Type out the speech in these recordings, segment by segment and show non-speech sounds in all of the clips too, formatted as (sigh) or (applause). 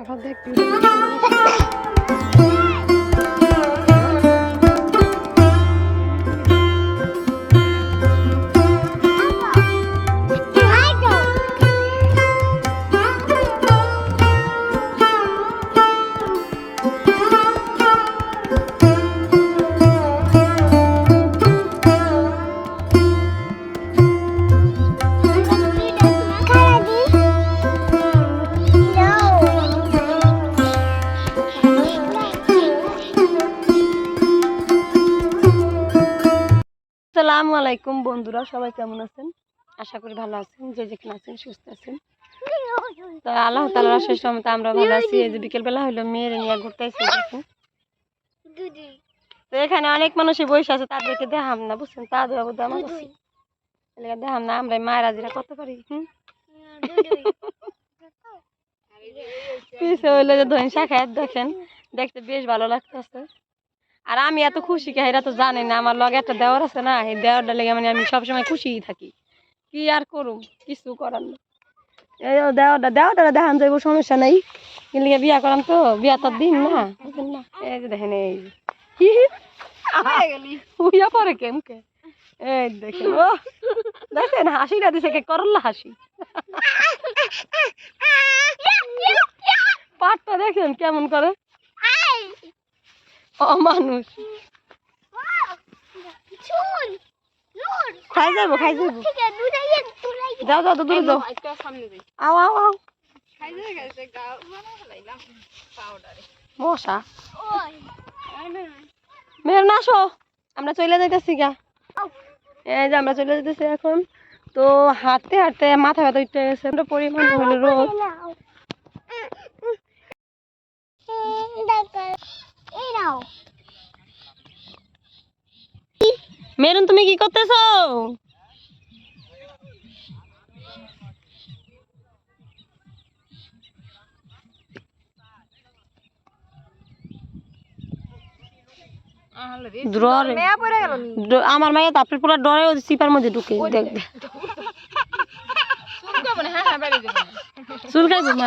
আবার দেখবি আসসালামু আলাইকুম বন্ধুরা সবাই কেমন আছেন? আশা করি ভালো আছেন যে যেখানে আছেন সুস্থ আছেন। তো আল্লাহ তালার শেষ মতো আমরা ভালো আছি। এই যে বিকেলবেলা হইল মেয়ের নিয়ে ঘুরতে আসছি তো এখানে অনেক মানুষই বসে আছে তাদেরকে দেখাম না বুঝছেন? তাদের বাবু আমার কাছে। এলাকা দেখাম না আমরা মায়ের আজিরা করতে পারি হুম? পিছে হইল যে ধরেন শাখায় দেখেন দেখতে বেশ ভালো লাগতেছে। আর আমি এত খুশি কে, এরা তো জানে না, আমার লগে একটা দেওয়ার আছে না, এই দেওয়ারটা লেগে মানে আমি সবসময় খুশিই থাকি। কি আর করুম, কিছু করার না এই ও দেওয়ারটা দেওয়ারটা দেখান যাইব, সমস্যা নাই। কিন্তু বিয়া করাম তো, বিয়া তো দিন না। এই যে দেখেন, এই যে। হি হি। হুইয়া পরে কেমকে এই দেখেন, ও। দেখেন, হাসিটা দিছে কে করল্লা হাসি। পাটটা দেখেন কেমন করে। ও মানুষ খাই যাব খাই যাব। যাও যাও তো দূরে যাও আও আও আও। মশা মেয়ের না আসো আমরা চলে যাইতেছি গা। এই যে আমরা চলে যেতেছি এখন। তো হাঁটতে হাঁটতে মাথা ব্যথা উঠতে গেছে। পরিমাণ হলো রোদ। মেরুন তুমি কি করতেছো? আমার মাইয়া তারপরে পুরো ডরে সিপার মধ্যে ঢুকে দেখ। দেখ। চুলকাইবো মা।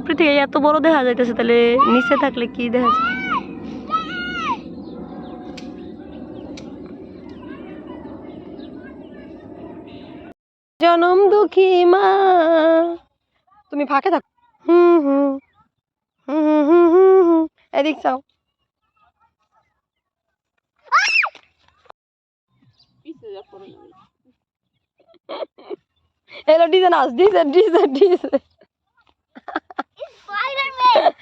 উপরে থেকে এত বড় দেখা যাইতেছে, তাহলে নিচে থাকলে কি দেখা যায় জনম দুঃখী মা। তুমি ফাঁকে থাকো। হুম হুম হুম হুম হুম এদিক চাও এলো (laughs) ডিজে নাচ ডিজে ডিজে।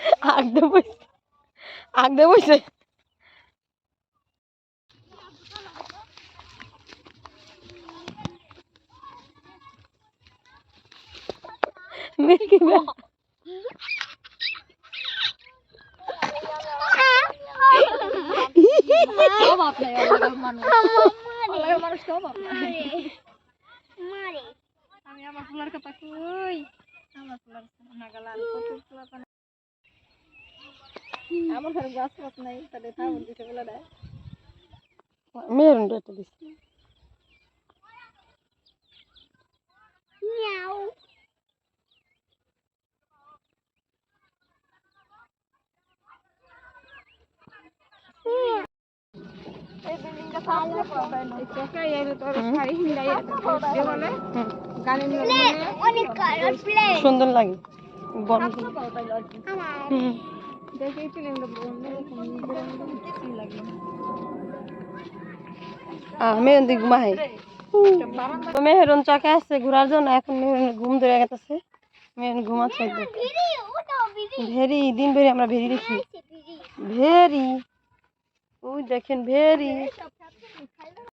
ডিজে আগ দে বইছে। আগ দে বইছে মেকি না আমি আমার ফুলার কথা কই? আমার ফুলার নাগালাল কত আমার ঘরে গাছ পাত নাই তাহলে থাকুন দিতে বলে দেয় মেরুন একটা দিছি। না সুন্দর লাগে। বড় দিক ঘুমাই তো মেহরুন চকে আসছে ঘোরার জন্য এখন মেহরুন ঘুম ধরে গেছে। মেহরুন ঘুমাচ্ছে। ভেরি দিন ভেরি আমরা ভেরি দেখি। ভেরি। ওই দেখেন ভেরি।